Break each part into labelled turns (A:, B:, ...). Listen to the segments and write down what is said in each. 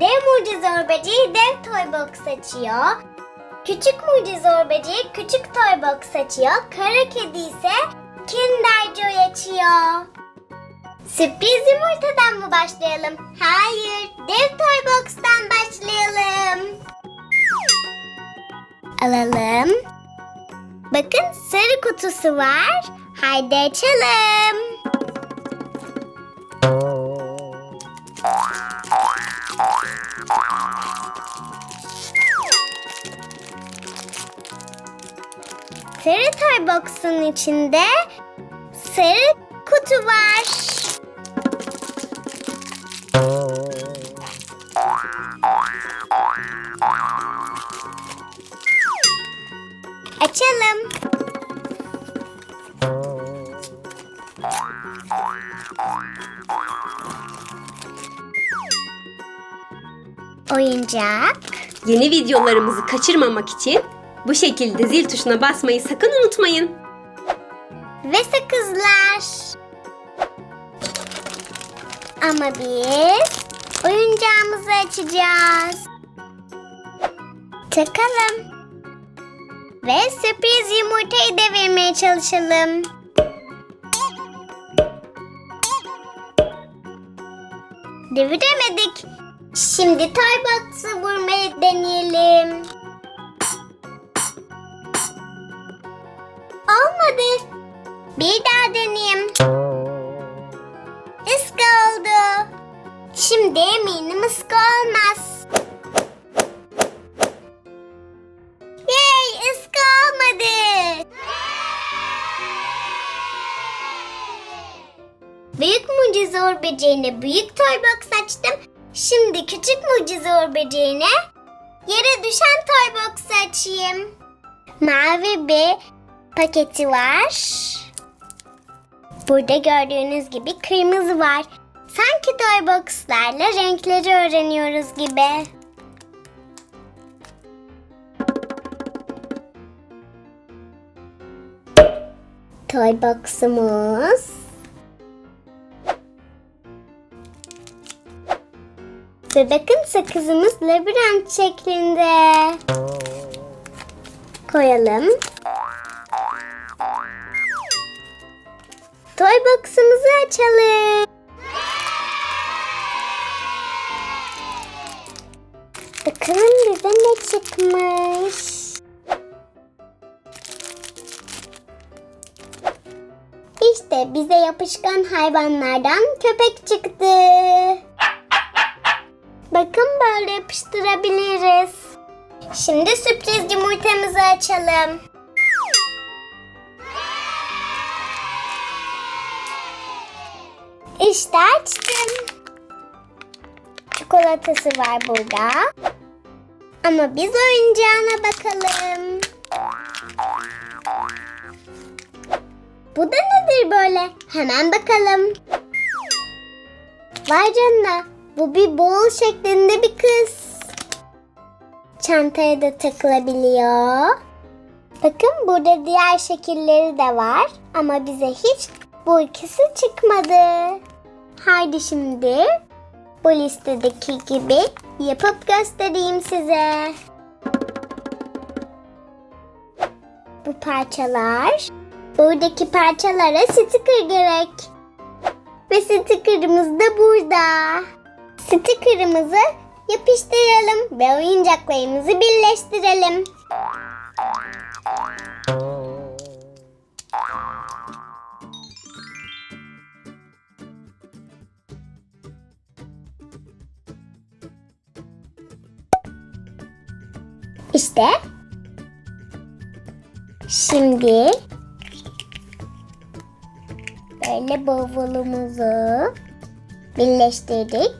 A: Dev mucize böceği dev toy box açıyor. Küçük mucize böceği küçük toy box açıyor. Kara kedi ise Kinder Joy açıyor. Sürpriz yumurtadan mı başlayalım? Hayır, dev toy box'tan başlayalım. Alalım. Bakın sarı kutusu var. Haydi açalım. Toy box'un içinde sarı kutu var. Açalım. Oyuncak.
B: Yeni videolarımızı kaçırmamak için bu şekilde zil tuşuna basmayı sakın unutmayın.
A: ve sakızlar. Ama biz oyuncağımızı açacağız. Takalım. Ve sürpriz yumurtayı devirmeye çalışalım. Deviremedik. Şimdi toy box'ı vurmayı deneyelim. Bir daha deneyeyim. Iska oldu. Şimdi eminim ıska olmaz. Yay ıska olmadı. Büyük mucize uğur böceğine büyük toy box açtım. Şimdi küçük mucize uğur böceğine yere düşen toy box açayım. Mavi bir paketi var. Burada gördüğünüz gibi kırmızı var. Sanki toy boxlarla renkleri öğreniyoruz gibi. Toy box'umuz. Ve bakın sakızımız labirent şeklinde. Koyalım. Toy box'umuzu açalım. Bakalım bize ne çıkmış. İşte bize yapışkan hayvanlardan köpek çıktı. Bakın böyle yapıştırabiliriz. Şimdi sürpriz yumurtamızı açalım. İşte açtım. Çikolatası var burada. Ama biz oyuncağına bakalım. Bu da nedir böyle? Hemen bakalım. Vay canına. Bu bir boğul şeklinde bir kız. Çantaya da takılabiliyor. Bakın burada diğer şekilleri de var. Ama bize hiç bu ikisi çıkmadı. Haydi şimdi bu listedeki gibi yapıp göstereyim size. Bu parçalar, buradaki parçalara sticker gerek. Ve stickerımız da burada. Stickerımızı yapıştıralım ve oyuncaklarımızı birleştirelim. İşte. Şimdi böyle bavulumuzu birleştirdik.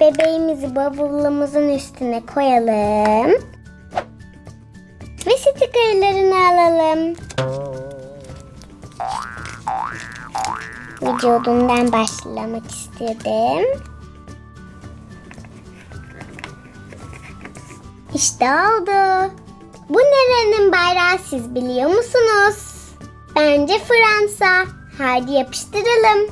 A: Bebeğimizi bavulumuzun üstüne koyalım. Ve stikerlerini alalım. Vücudundan başlamak istedim. İşte oldu. Bu nerenin bayrağı siz biliyor musunuz? Bence Fransa. Hadi yapıştıralım.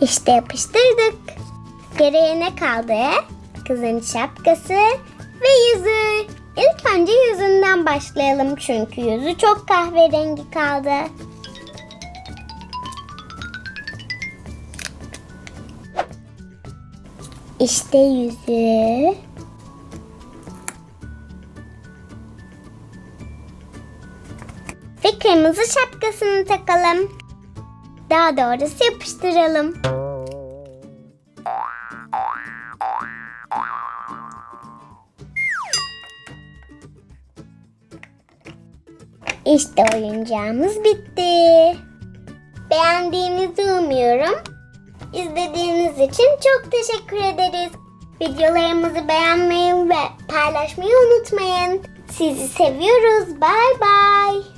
A: İşte yapıştırdık. Geriye ne kaldı? Kızın şapkası ve yüzü. İlk önce yüzünden başlayalım çünkü yüzü çok kahverengi kaldı. İşte yüzü. Ve kırmızı şapkasını takalım. Daha doğrusu yapıştıralım. İşte oyuncağımız bitti. Beğendiğinizi umuyorum. İzlediğiniz için çok teşekkür ederiz. Videolarımızı beğenmeyi ve paylaşmayı unutmayın. Sizi seviyoruz. Bay bay.